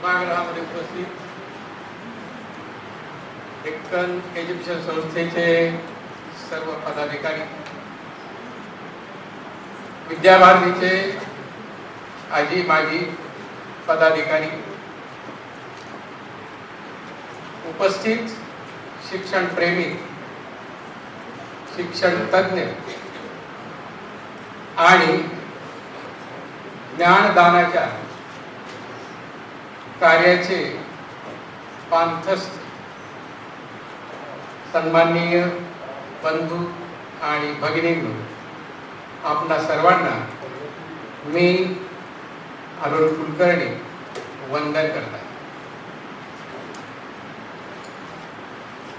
सभागृहामध्ये उपस्थित डेक्कन एज्युकेशन संस्थेचे सर्व पदाधिकारी विद्याभारतीचे आजी माजी पदाधिकारी उपस्थित शिक्षण प्रेमी शिक्षण तज्ञ आणि ज्ञानदानाच्या कार्याचे पांथस्थ सन्माननीय बंधू आणि भगिनींनो आपणा सर्वांना मी अरुण कुलकर्णी वंदन करतात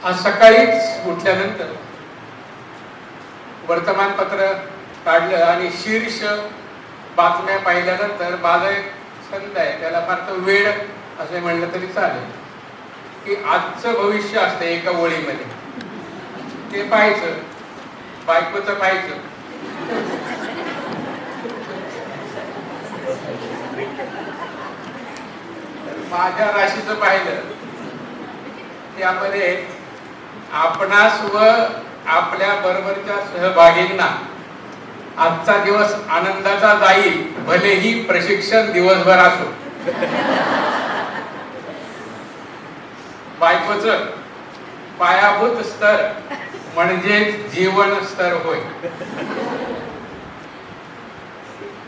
आज सकाळीच उठल्यानंतर वर्तमानपत्र काढलं आणि शीर्ष बातम्या पाहिल्यानंतर माझा एक छंद आहे त्याला फार तर वेळ असे म्हणलं तरी चालेल. की आजचं भविष्य असतं एका ओळीमध्ये. ते पाहायचं. बायकोचं पाहायचं. माझ्या राशीचं पाहिलं. त्यामध्ये आपणास व आपल्या बरोबरच्या सहभागींना आजचा दिवस आनंदाचा जाईल भलेही प्रशिक्षण दिवसभर असो. बायकोच पायाभूत स्तर म्हणजे जीवन स्तर होय.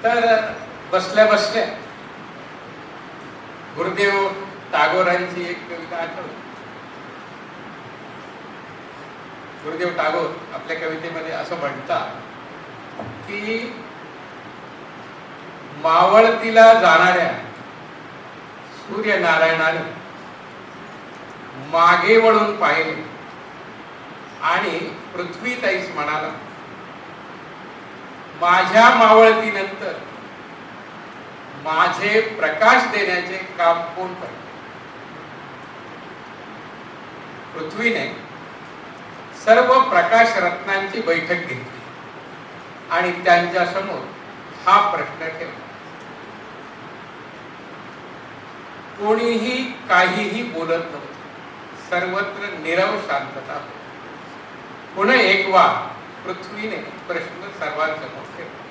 तर बसल्या बसल्या गुरुदेव टागोरांची एक कविता आठवली. गुरुदेव टागोर आपल्या कवितेमध्ये असं म्हणतात की मावळतीला जाणाऱ्या सूर्यनारायणाने मागे वळून पाहिले आणि पृथ्वी ताईस म्हणाला माझ्या मावळतीनंतर माझे प्रकाश देण्याचे काम कोण करते? पृथ्वीने सर्व प्रकाश रत्नांची बैठक घेतली. आणि त्यांच्यासमोर हा प्रश्न ठेवला. कोणीही काहीही बोलत नव्हते. सर्वत्र निरव शांतता पुन्हा एक वा पृथ्वीने प्रश्न सर्वांसमोर ठेवला.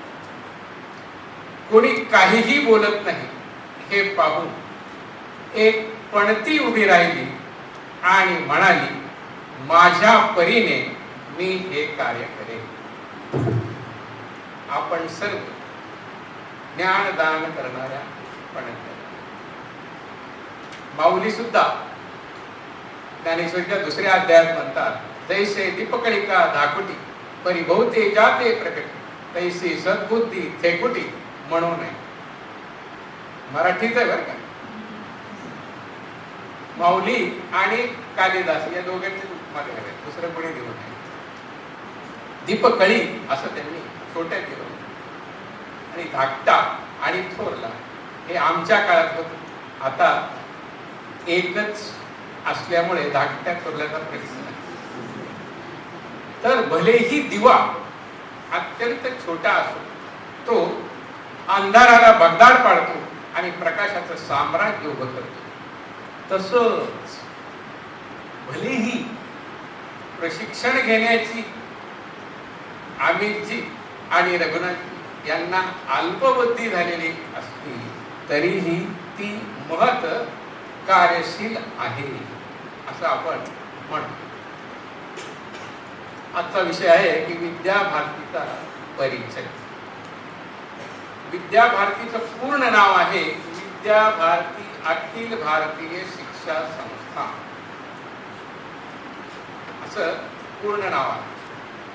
कोणी काहीही बोलत नाही हे पाहून एक पणती उभी राहिली आणि म्हणाली माझ्या परीने मी हे कार्य करेन. आपण सर्व ज्ञानदान करणाऱ्या पण माऊली सुद्धा ज्ञानेश्वरीच्या दुसऱ्या अध्यायात म्हणतात तैसे दीपकळिका धाकुटी परिभवते जाते प्रकट तैसी सद्बुद्धी थेकुटी म्हणू नये मराठीच आहे बरं का? माऊली आणि कालिदास या दोघांचे मध्ये दुसरं कोणी देऊ नये. दीपकळी असं त्यांनी छोट्या केलं. आणि धाकटा आणि थोरला. हे आमच्या काळात होत. आता एकच असल्यामुळे धाकट्या थोरल्याचा प्रश्न नाही तर भलेही दिवा अत्यंत छोटा असो तो अंधाराला बगदाड पाडतो आणि प्रकाशाचं साम्राज्य उभं करतो. तसंच भलेही प्रशिक्षण घेण्याची आमिरची आणि रघुनाथ यांना अल्पबुद्धी झालेली असली तरीही ती महत कार्यशील आहे असं आपण म्हणतो. आजचा विषय आहे की विद्या भारतीचा परिचय. विद्या भारतीचं पूर्ण नाव आहे विद्या भारती अखिल भारतीय शिक्षा संस्था. असं पूर्ण नाव आहे.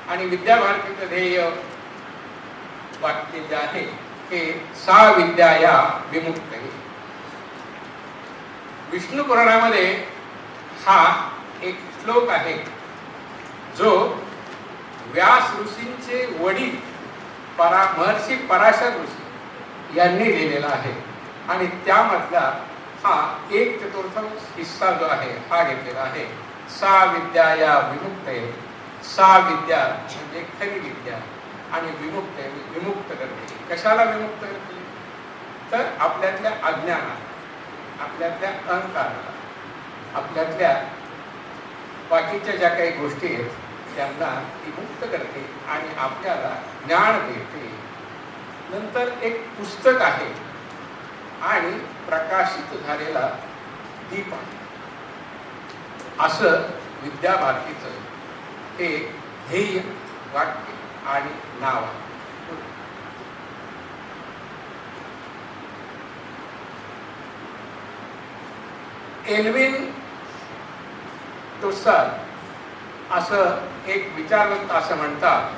आणि विद्या भारतीचं ध्येय वाक्य जे आहे ते सा विद्या या विमुक्त विष्णू पुराणामध्ये हा एक श्लोक आहे जो व्यास ऋषींचे वडील परा महर्षी पराशर ऋषी यांनी लिहिलेला आहे. आणि त्यामधला हा एक चतुर्थांश हिस्सा जो आहे हा घेतलेला आहे सा विद्या या विमुक्त सा विद्या म्हणजे खरी विद्या. आणि विमुक्त आहे. विमुक्त करते. कशाला विमुक्त करते? तर आपल्यातल्या अज्ञानात आपल्यातल्या अहंकाराला आपल्यातल्या बाकीच्या ज्या काही गोष्टी आहेत त्यांना ती मुक्त करते आणि आपल्याला ज्ञान देते. नंतर एक पुस्तक आहे आणि प्रकाशित झालेला दीप आहे. असं विद्याभारतीचं हे ध्येय वाक्य आणि नाव आहे एल्विन टोसार असं एक विचारवंत असं म्हणतात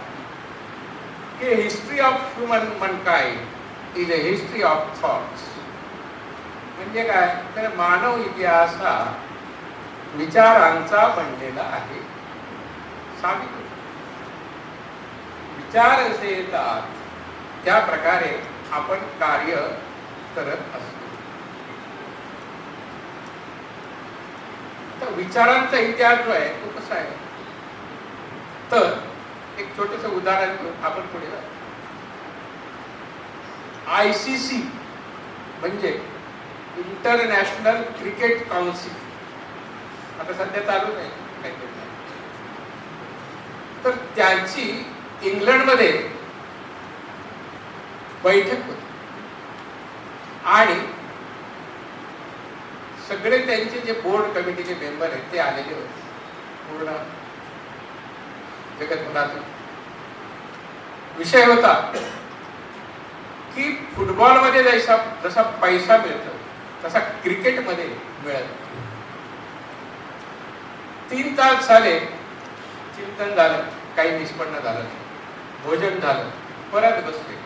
की history of human mankind is a history of thoughts म्हणजे काय? तर मानव इतिहास हा विचारांचा बनलेला आहे. साबित विचार असे येतात. त्या प्रकारे आपण कार्य करत असतो. तर विचारांचा इतिहास जो आहे तो कसा आहे? तर एक छोटस उदाहरण घेऊन आपण पुढे आय सी सी म्हणजे इंटरनॅशनल क्रिकेट काउन्सिल आता सध्या चालू आहे तर त्याची इंग्लंडमध्ये बैठक होती. आणि सगळे त्यांचे जे बोर्ड कमिटीचे मेंबर आहेत ते आलेले होते. पूर्ण जगतभरातून विषय होता की फुटबॉलमध्ये जसा जसा पैसा मिळतो तसा क्रिकेटमध्ये मिळत तीन तास झाले चिंतन झालं काही निष्पन्न झालं नाही. भोजन झालं परत बसले.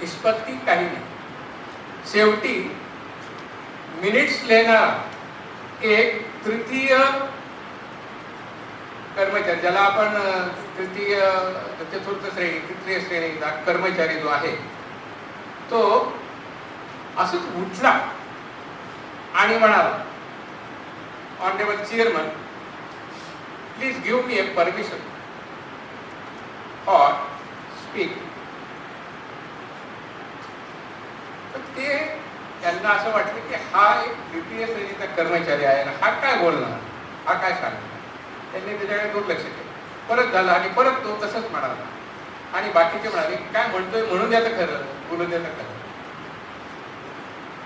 निष्पत्ती काही नाही. शेवटी मिनिट्स लेणार एक तृतीय कर्मचारी ज्याला आपण तृतीय चतुर्थ श्रेणी तृतीय श्रेणीचा कर्मचारी जो आहे तो असंच उठला आणि म्हणाला honourable chairman please give me a permission for speak तर ते त्यांना असं वाटलं की हा एक तृतीय श्रेणीचा कर्मचारी आहे आणि हा काय बोलणार? हा काय सांगणार? त्यांनी त्याच्याकडे दुर्लक्ष केलं. परत झालं आणि परत तो तसंच म्हणाला. आणि बाकीचे म्हणाले की काय म्हणतोय म्हणून द्याचं खरं बोलून द्याचं खरं.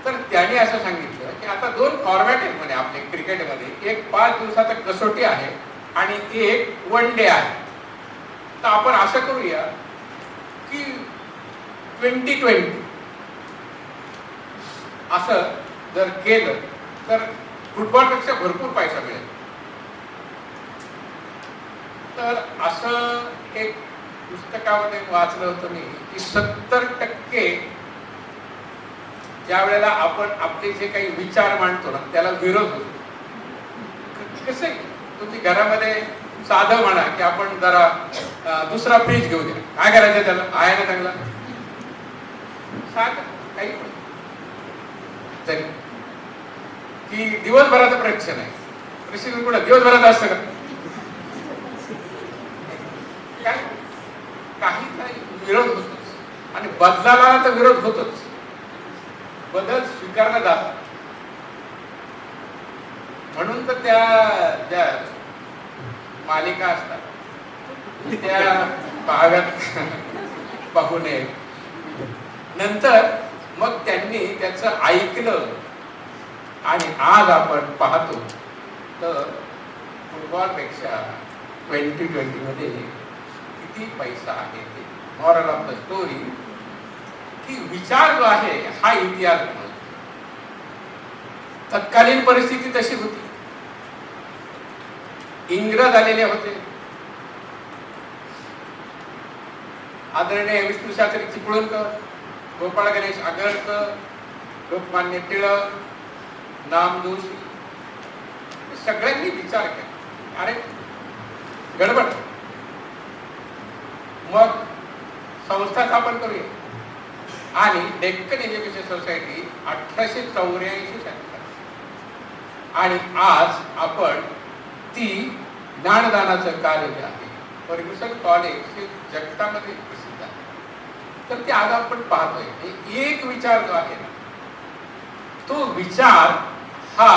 तर त्याने असं सांगितलं की आता दोन फॉर्मॅट आहेत म्हणे आपले क्रिकेटमध्ये एक पाच दिवसाचा कसोटी आहे आणि एक वन डे आहे. तर आपण असं करूया की ट्वेंटी ट्वेंटी असं जर केलं तर फुटबॉलपेक्षा भरपूर पैसा मिळेल. तर असं एक पुस्तकामध्ये वाचलं होतं मी की सत्तर टक्के ज्या वेळेला आपण आपले जे काही विचार मांडतो ना त्याला विरोध होतो. कसे कसं तुम्ही घरामध्ये साधं म्हणा की आपण जरा दुसरा फ्रीज घेऊ द्या. काय करायचं त्याला? आहे ना चांगला? साधं? काही पण की दिवसभराचं प्रशिक्षण आहे. प्रशिक्षण कुठं? दिवसभरात असतं का? काय? काही काही विरोध होतोच. आणि बदलाला तर विरोध होतोच. बदल स्वीकारला जात म्हणून तर त्या त्या मालिका असतात. त्या पाहाव्यात पाहू नये. नंतर मग त्यांनी त्याचं ऐकलं आणि आज आपण पाहतो. तर फुटबॉलपेक्षा ट्वेंटी ट्वेंटीमध्ये किती पैसा आहे ते. मॉरल ऑफ द स्टोरी की विचार जो आहे हा इतिहास तत्कालीन परिस्थिती तशी होती. इंग्रज आलेले होते. आदरणीय विष्णू शास्त्री चिपळूणकर गोपाळ गणेश आगरकर लोकमान्य टिळक नामदोशी सगळ्यांनी विचार केला. अरे गडबड. मग संस्था स्थापन करूया. आणि डेक्कन एज्युकेशन सोसायटी अठराशे चौऱ्याऐंशी साली आणि आज आपण ती ज्ञानदानाचं कार्य जे आहे फर्ग्युसन कॉलेज हे जगतामध्ये प्रसिद्ध आहे. तर ते आज आपण पाहतोय. हे एक विचार जो आहे ना तो विचार हा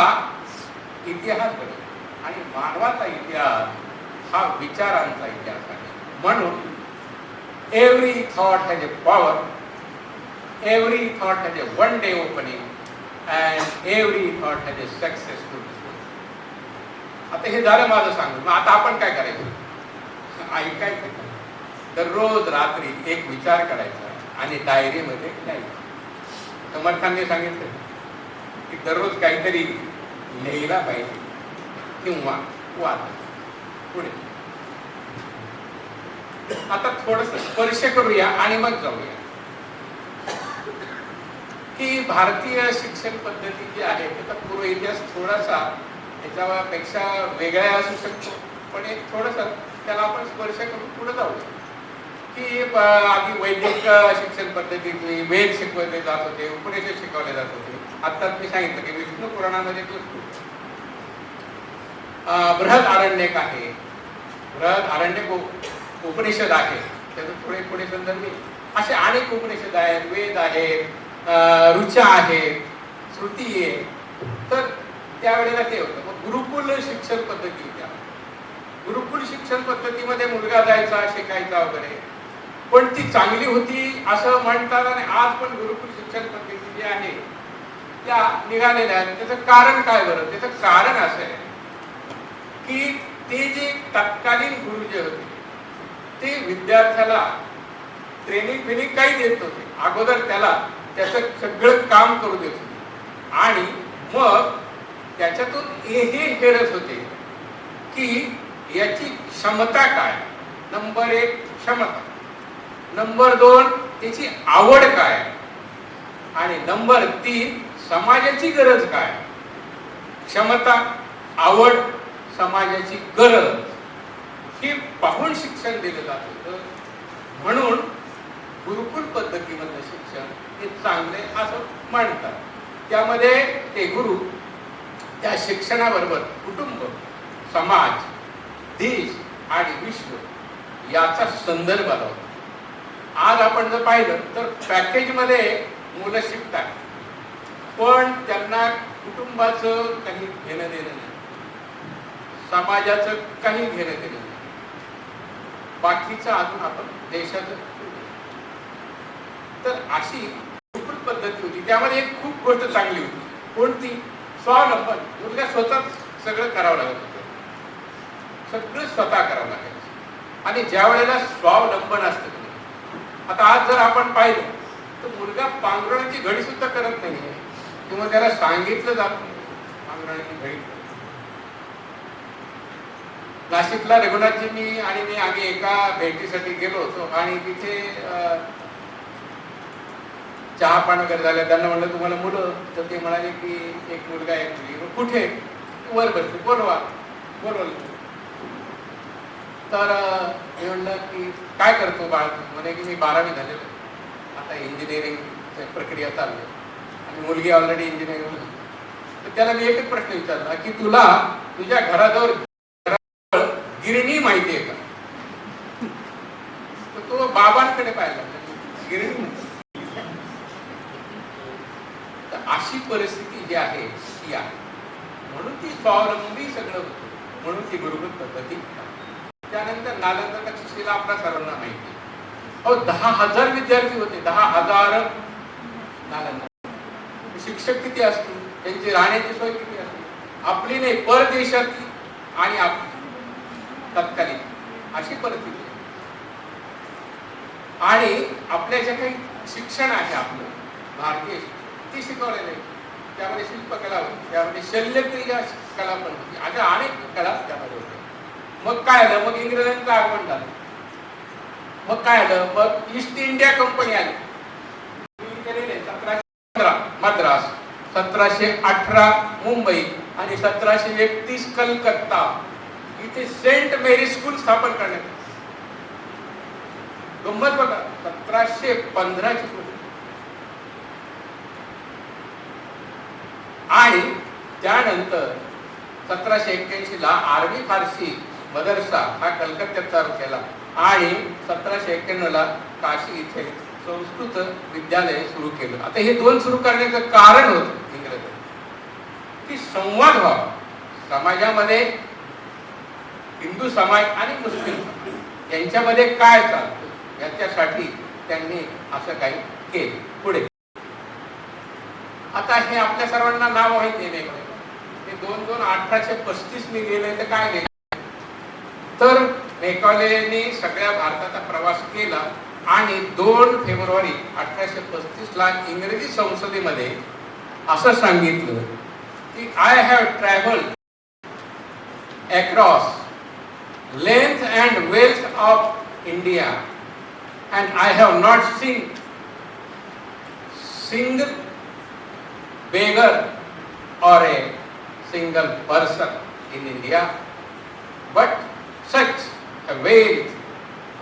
इतिहास घडतो आणि मानवाचा इतिहास हा विचारांचा इतिहास आहे. म्हणून every thought has a power every thought has a one day opening and every thought has a successful आता हे झालं माझं सांगून. मग आता आपण काय करायचं? ऐकायचं दररोज रात्री एक विचार करायचा आणि डायरीमध्ये लिहायचं. समर्थांनी सांगितलं की दररोज काहीतरी लिहिला पाहिजे किंवा वाद पुढे. आता थोडस स्पर्श करूया आणि मग जाऊया. की भारतीय शिक्षण पद्धती जी आहे त्याचा पूर्व इतिहास थोडासा त्याच्यापेक्षा वेगळ्या असू शकतो. पण एक थोडस त्याला आपण स्पर्श करून पुढे जाऊ की आधी वैदिक शिक्षण पद्धतीतली वेद शिकवले जात होते उपनिषद शिकवले जात होते. आत्ताच मी सांगितलं की विष्णू पुराणामध्ये बृहद आरण्यक आहे. बृहद आरण्यक उपनिषद आहे. त्याचं पुढे पुढे संदर्भ येईल. असे अनेक उपनिषद आहेत वेद आहेत रुचा ऋचा श्रुती आहे. तर त्यावेळेला ते होतं. गुरुकुल शिक्षण पद्धती होत्या गुरुकुल शिक्षण पद्धतीमध्ये मुलगा जायचा शिकायचा वगैरे. पण ती चांगली होती असं म्हणतात आणि आज पण गुरुकुल शिक्षण पद्धती जी आहे त्या निघालेल्या आहेत. त्याचं कारण काय बरं? त्याचं कारण असं आहे की ते जे तत्कालीन गुरु जे होते ते विद्यार्थ्याला ट्रेनिंग फिनिंग काही देत नव्हते. अगोदर त्याला त्याचं सगळं काम करू देत होते. आणि मग त्याच्यातून हे हेरत होते की याची क्षमता काय? नंबर एक क्षमता. नंबर दोन त्याची आवड काय? आणि नंबर तीन समाजाची गरज काय? क्षमता आवड समाजाची गरज. हे पाहून शिक्षण दिलं जात होतं. म्हणून गुरुकुल पद्धतीमधलं शिक्षण हे चांगले असं मांडतात त्यामध्ये ते गुरु त्या शिक्षणाबरोबर कुटुंब समाज देश आणि विश्व याचा संदर्भ आला होता. आज आपण जर पाहिलं तर पॅकेजमध्ये मुलं शिकतात. पण त्यांना कुटुंबाचं काही घेणं देणं नाही. समाजाचं काही घेणं देणं नाही. बाकीचं अजून आपण देशाचं तर अशी पद्धती होती. त्यामध्ये एक खूप गोष्ट चांगली होती. कोणती? स्वावलंबन मुलगा स्वतः सगळं करावं लागत होतं. सगळं स्वतः करावं लागायचं आणि ज्या वेळेला स्वावलंबन असतं आता आज जर आपण पाहिलं तर मुलगा पांघरण्याची घडी सुद्धा करत नाहीये. किंवा त्याला सांगितलं जात नाही पांघरण्याची घडी. नाशिकला रघुनाथजींनी आणि मी आम्ही एका भेटीसाठी गेलो होतो आणि तिथे चहा पाणी वगैरे झालं त्यांना म्हणलं तुम्हाला मुलं तर ते म्हणाले की एक मुलगा एक मुलगी कुठे वर बसले बोलवा बोलवलं तर हे मी म्हणलं की काय करतो बाळ? म्हणे की मी बारावी झालेलो आता इंजिनिअरिंग प्रक्रिया चालू आहे. आणि मुलगी ऑलरेडी इंजिनिअरिंग तर त्याला मी एकच प्रश्न विचारला की तुला तुझ्या घराजवळ घराजवळ गिरणी माहिती आहे का तर तो बाबांकडे पाहिला गिरणी तर अशी परिस्थिती जी आहे ती आहे. म्हणून ती स्वावलंबी सगळं होतं. म्हणून ती गुरुकुल पद्धती त्यानंतर नालंदा तक्षशिला आपल्या सर्वांना माहिती अहो दहा हजार विद्यार्थी होते. दहा हजार नालंदा. शिक्षक किती असतील? त्यांची राहण्याची सोय किती असते आपली नाही परदेशातली आणि आपली तत्कालीन. अशी परिस्थिती आहे. आणि आपल्या जे काही शिक्षण आहे आपलं भारतीय शिक्षण, ते शिकवलेलं आहे. त्यामध्ये शिल्पकला होती. त्यामध्ये शल्यक्रिया कला पण होती. अशा अनेक कला त्यामध्ये होत्या. मग काय आलं? मग इंग्रजांचं आगमन झालं. मग काय आलं? मग ईस्ट इंडिया कंपनी आली. सतराशे पंधरा मद्रास. सतराशे अठरा मुंबई. आणि सतराशे एकतीस कलकत्ता. इथे सेंट मेरी स्कूल स्थापन करण्यात गंमत बघा. सतराशे पंधराची गोष्ट आणि त्यानंतर सतराशे एक्क्याऐंशीला आरबी फारसी मदरसा हा कलकत्त्यात चालू केला. आणि सतराशे एक्क्याण्णवला काशी इथे संस्कृत विद्यालय सुरू केलं. आता हे दोन सुरू करण्याचं कारण होतं इंग्रज की संवाद व्हावा. समाजामध्ये हिंदू समाज आणि मुस्लिम समाज यांच्यामध्ये काय चालतं? याच्यासाठी त्यांनी असं काही केलं. पुढे. आता हे आपल्या सर्वांना नाव माहिती आहे हे दोन दोन अठराशे पस्तीस मी गेले तर काय गेले? तर मेकॉलेने सगळ्या भारताचा प्रवास केला आणि दोन फेब्रुवारी अठराशे पस्तीस ला इंग्रजी संसदेमध्ये असं सांगितलं की I have travel across length and wealth of India and I have not seen single beggar or a single person in India, but such a wealth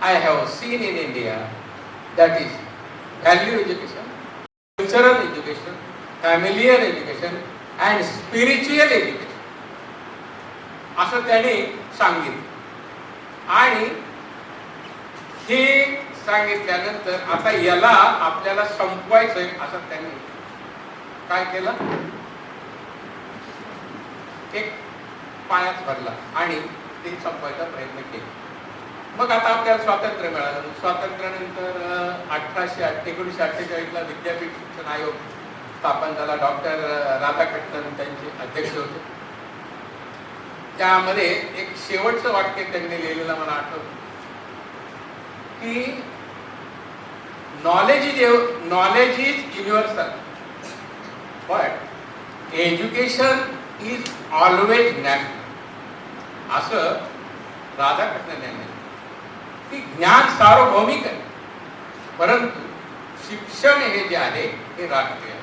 I have seen in India that is value education, cultural education, familiar education and spiritual education. असं त्याने सांगितलं आणि हे सांगितल्यानंतर आता याला आपल्याला संपवायचंय असं त्यांनी काय केलं? एक पायात भरला आणि ते संपवायचा प्रयत्न केला. मग आता आपल्याला स्वातंत्र्य मिळालं. स्वातंत्र्यानंतर अठराशे एकोणीसशे अठ्ठेचाळीसला विद्यापीठ शिक्षण आयोग स्थापन झाला. डॉक्टर राधाकृष्णन त्यांचे अध्यक्ष होते. त्यामध्ये एक शेवटचं वाक्य त्यांनी लिहिलेलं मला आठवत. की knowledge is knowledge is universal but education is always national असं राधाकृष्णन यांनी की ज्ञान सार्वभौमिक आहे. परंतु शिक्षण हे जे आहे हे राष्ट्रीय आहे.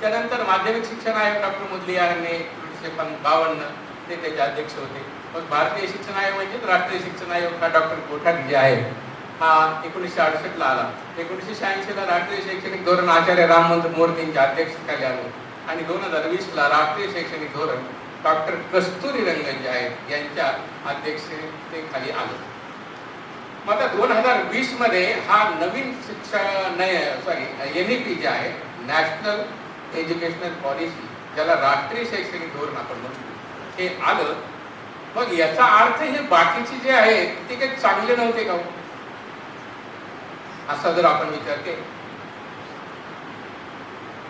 त्यानंतर माध्यमिक शिक्षण आयोग डॉक्टर मुदली एकोणीसशे पन बावन्न ते त्याचे अध्यक्ष होते. मग भारतीय शिक्षण आयोग म्हणजे राष्ट्रीय शिक्षण आयोग हा डॉक्टर कोठारी जे आहे हा एकोणीसशे अडुसष्टला आला. एकोणीसशे शहाऐंशीला राष्ट्रीय शैक्षणिक धोरण आचार्य राममंत मोरकेंच्या अध्यक्षतेखाली आलो. आणि दोन हजार वीसला राष्ट्रीय शैक्षणिक धोरण डॉक्टर कस्तुरी रंगन जे आहेत यांच्या अध्यक्षतेखाली आलं. मग आता दोन हजार वीसमध्ये हा नवीन शिक्षा सॉरी एन ई पी जे आहे नॅशनल एज्युकेशनल पॉलिसी ज्याला राष्ट्रीय शैक्षणिक धोरण आपण म्हणतो हे आलं. मग याचा अर्थ हे बाकीचे जे आहेत ते काही चांगले नव्हते का हो? असा जर आपण विचार केला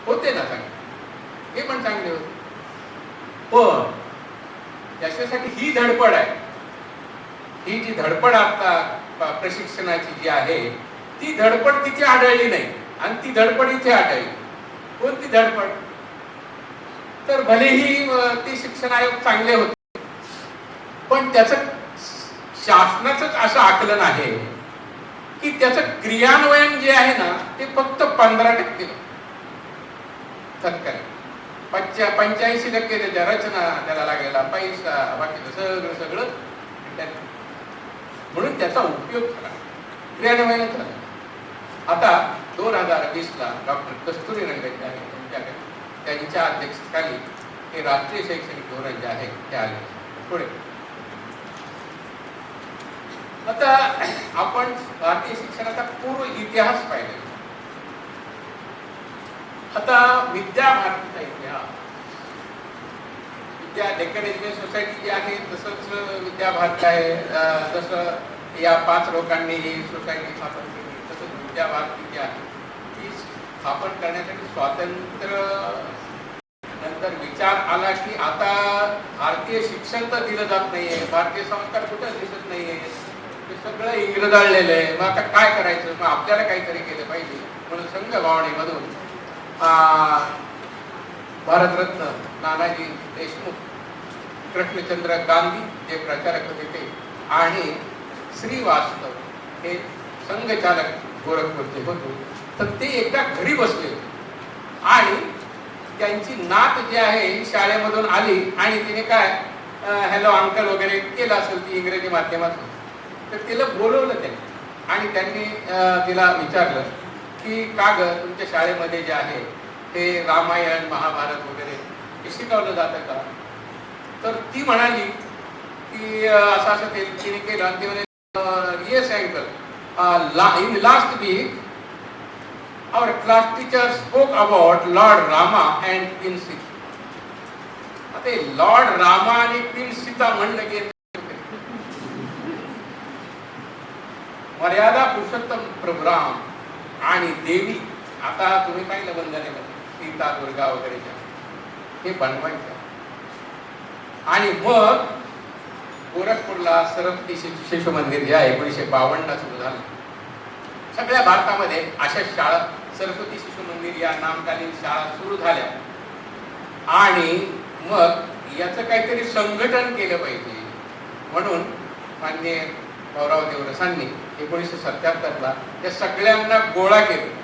होते ना चांगले हे पण चांगले होते. पण त्याच्यासाठी ही धडपड आहे. ही जी धडपड आता प्रशिक्षणाची जी आहे ती धडपड तिथे आढळली नाही आणि ती धडपड इथे आढळली. कोणती धडपड? तर भलेही ते शिक्षण आयोग चांगले होते पण त्याचं शासनाच असं आकलन आहे की त्याचं क्रियान्वयन जे आहे ना ते फक्त पंधरा टक्के. तत्काल पंच्या पंच्याऐंशी टक्के त्याच्या रचना त्याला लागलेला पैसा बाकीचं सगळं सगळं म्हणून त्याचा उपयोग झाला क्रियान्वयन झाला आता दोन हजार वीसला डॉक्टर कस्तुरी रंगन आहे त्यांच्याकडे त्यांच्या अध्यक्षतेखाली हे राष्ट्रीय शैक्षणिक धोरण जे आहे ते आले. पुढे. आता आपण भारतीय शिक्षणाचा पूर्व इतिहास पाहिला आता विद्या भारतीचा इतिहास. विद्या डेक्कन एज्युकेशन सोसायटी जी आहे तसंच विद्या भारती आहे. जसं या पाच लोकांनी ही सोसायटी स्थापन केली तसंच विद्या भारती जी आहे ती स्थापन करण्यासाठी स्वातंत्र्य नंतर विचार आला की आता भारतीय शिक्षण तर दिलं जात नाहीये. भारतीय संस्कार कुठं दिसत नाहीये? ते सगळं इंग्रजाळलेलं आहे. मग आता काय करायचं? मग आपल्याला काहीतरी केलं पाहिजे. म्हणून संघ भावनेमधून भारतरत्न नानाजी देशमुख कृष्णचंद्र गांधी जे प्रचारक होते ते आणि श्रीवास्तव हे संघचालक गोरखपूरचे होते. तर ते एकदा घरी बसले होते. आणि त्यांची नात जी आहे ही शाळेमधून आली आणि तिने काय हॅलो अंकल वगैरे केलं असेल ती इंग्रजी माध्यमातून. तर तिला बोलवलं त्यांनी. आणि त्यांनी तिला विचारलं की का ग तुमच्या शाळेमध्ये जे आहे ते रामायण महाभारत वगैरे हे शिकवलं जातं का? तर ती म्हणाली की असं असं ते तिने केलं आणि ती म्हणे yes uncle in last week our class teacher spoke about Lord Rama and Queen Sita. आता लॉर्ड रामा आणि क्वीन सीता म्हणलं की मर्यादा पुरुषोत्तम प्रभुराम आणि देवी. आता तुम्ही पाहिलं बंधने सीता दुर्गा वगैरे हे बनवायचं. आणि मग गोरखपूरला सरस्वती शिशु मंदिर जे आहे एकोणीसशे बावन्न सुरू झालं. सगळ्या भारतामध्ये अशा शाळा सरस्वती शिशु मंदिर या नामकालीन शाळा सुरू झाल्या. आणि मग याचं काहीतरी संघटन केलं पाहिजे. म्हणून मान्य गौरव देवरसांनी एकोणीसशे सत्याहत्तरला त्या सगळ्यांना गोळा केलं.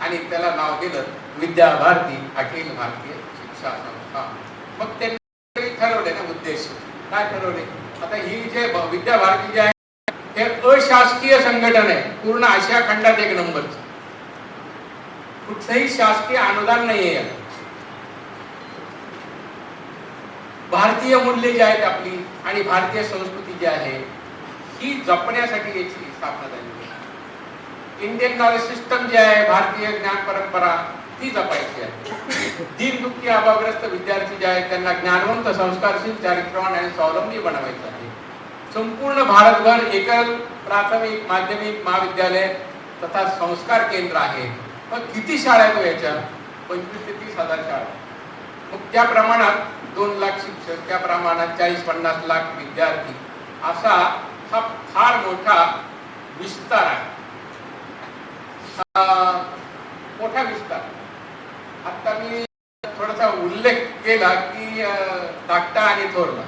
आणि त्याला नाव दिलं विद्याभारती अखिल भारतीय शिक्षा संस्था. मग त्यांनी ठरवले ना उद्देश. काय ठरवले? आता ही जे विद्याभारती जे आहे हे अशासकीय संघटन आहे. पूर्ण आशिया खंडात एक नंबरचं कुठलंही शासकीय अनुदान नाही आहे भारतीय मूल्य जी आहेत आपली आणि भारतीय संस्कृती जी आहे ही जपण्यासाठी याची स्थापना झाली इंडियन नॉलेज सिस्टम जी आहे भारतीय ज्ञान परंपरा ती जपायची आहे. दीन दुःखी अभावग्रस्त विद्यार्थी जे आहेत त्यांना ज्ञानवंत संस्कारशील चारित्र्यवान आणि स्वावलंबी बनवायचं आहे. संपूर्ण भारतभर एकल प्राथमिक माध्यमिक महाविद्यालय तथा संस्कार केंद्र आहे. मग किती शाळा आहेत हो याच्या? पंचवीस ते तीस हजार शाळा. मग त्या प्रमाणात दोन लाख शिक्षक त्या प्रमाणात चाळीस पन्नास लाख विद्यार्थी. असा हा फार मोठा विस्तार आहे. मोठा विस्तार. आता मी थोडासा उल्लेख केला की धाकटा आणि थोरला.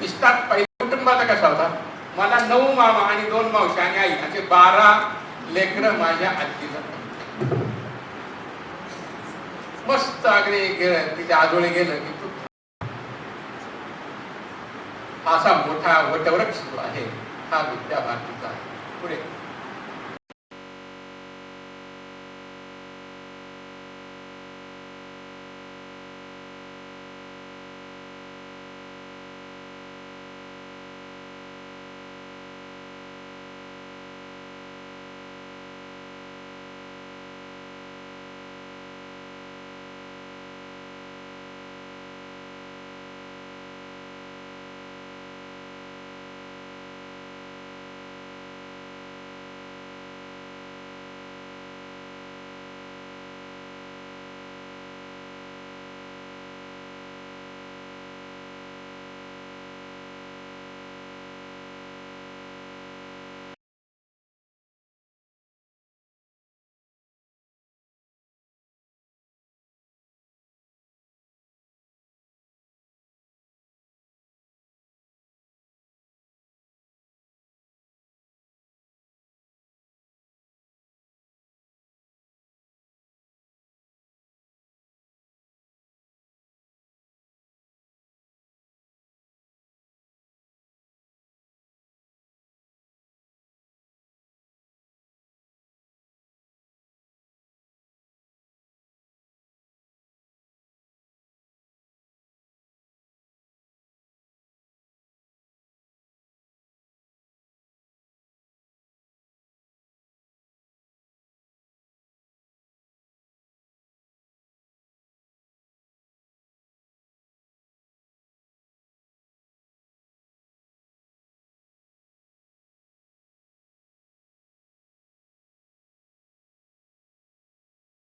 विस्तार पहिल्या कुटुंबाचा कसा होता? मला नऊ मामा आणि दोन मावशी आणि आई असे बारा लेकरं माझ्या आजीला मस्त अगदी गेलं तिथे आजोळे गेलं की तू असा मोठा वटवृक्ष आहे. हा विद्या भारतीचा आहे. पुढे